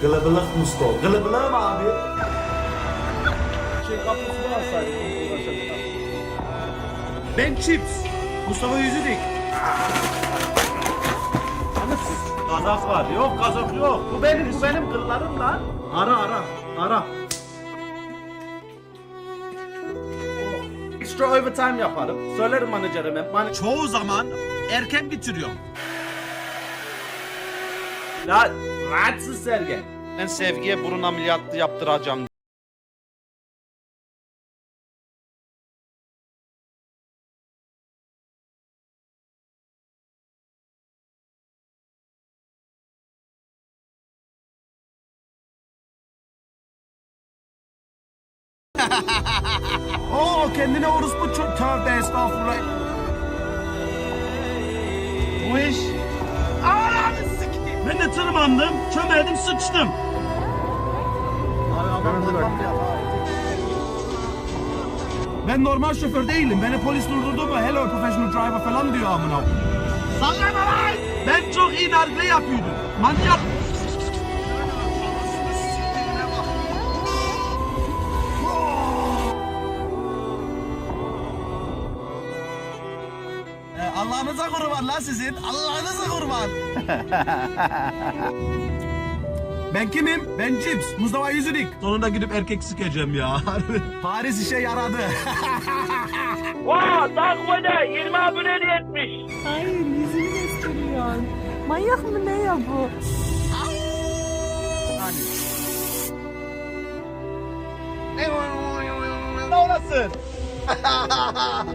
Gılıbılık Musto. Gılıbılığı mı abi? Şey kapısını alsaydım. Ben Chips. Mustafa Yüzüdik. Kazak var. Yok kazak yok. Bu benim, bu benim kıllarım lan. Ara ara. Ara. Extra overtime yaparım. Söylerim menajerime. Man Çoğu zaman erken bitiriyorum. La, rahatsız Sergen. Ben Sevgi'ye burun ameliyatı yaptıracağım. Oo kendine orospu çok tövbe estağfurullah. Bu iş... Sikeyim. Tırmandım, çömeldim, sıçtım. Ben normal şoför değilim. Beni polis durdurdu mu hello professional driver falan diyor amına. Sallama lan! Ben çok iyi nargile yapıyordum. Manyak. Allah'ınıza kurban lan sizin. Allah'ınıza kurban. ben kimim? Ben Cips. Mustafa Yüzünik. Sonunda gidip erkek sikeceğim ya. Paris işe yaradı. Vaa Takvada 20 aboneli etmiş. Hayır yüzünü gösteriyor. Manyak mı ne ya bu? ne olasın?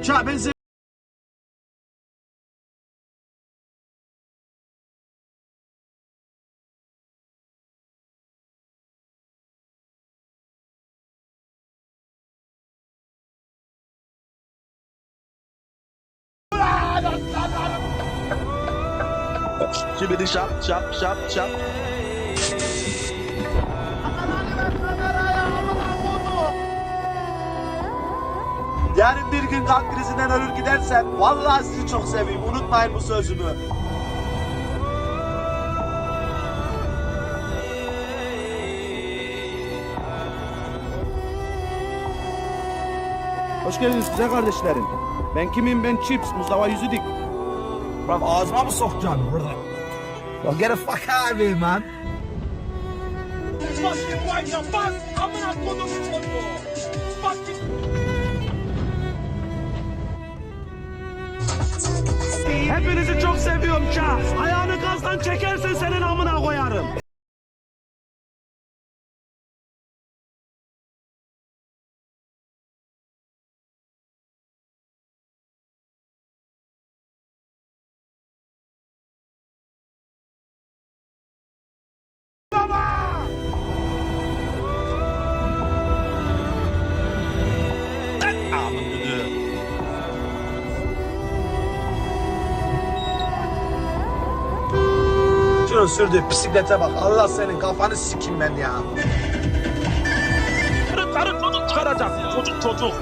Ça ben Şimdi şap şap şap şap. Yarın bir gün kalp krizinden ölür gidersem vallahi sizi çok seveyim. Unutmayın bu sözümü. Hoş geldiniz güzel kardeşlerim. Ben kimim? Ben Chips. Mustafa Yüzüdik. Lan ağzıma mı sokacaksın burada? Well, get the fuck out of here, man. Hepinizi çok seviyorum ça. Ayağını gazdan çekersen senin Şunun sürdüğü bisiklete bak. Allah senin kafanı sikim ben ya. Karı karı çocuk çıkaracak. Çocuk çocuk.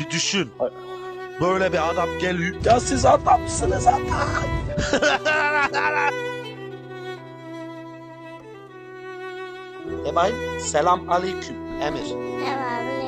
Bir düşün. Böyle bir adam geliyor. Ya siz adamsınız adam. Emayim selam aleyküm Emir. Var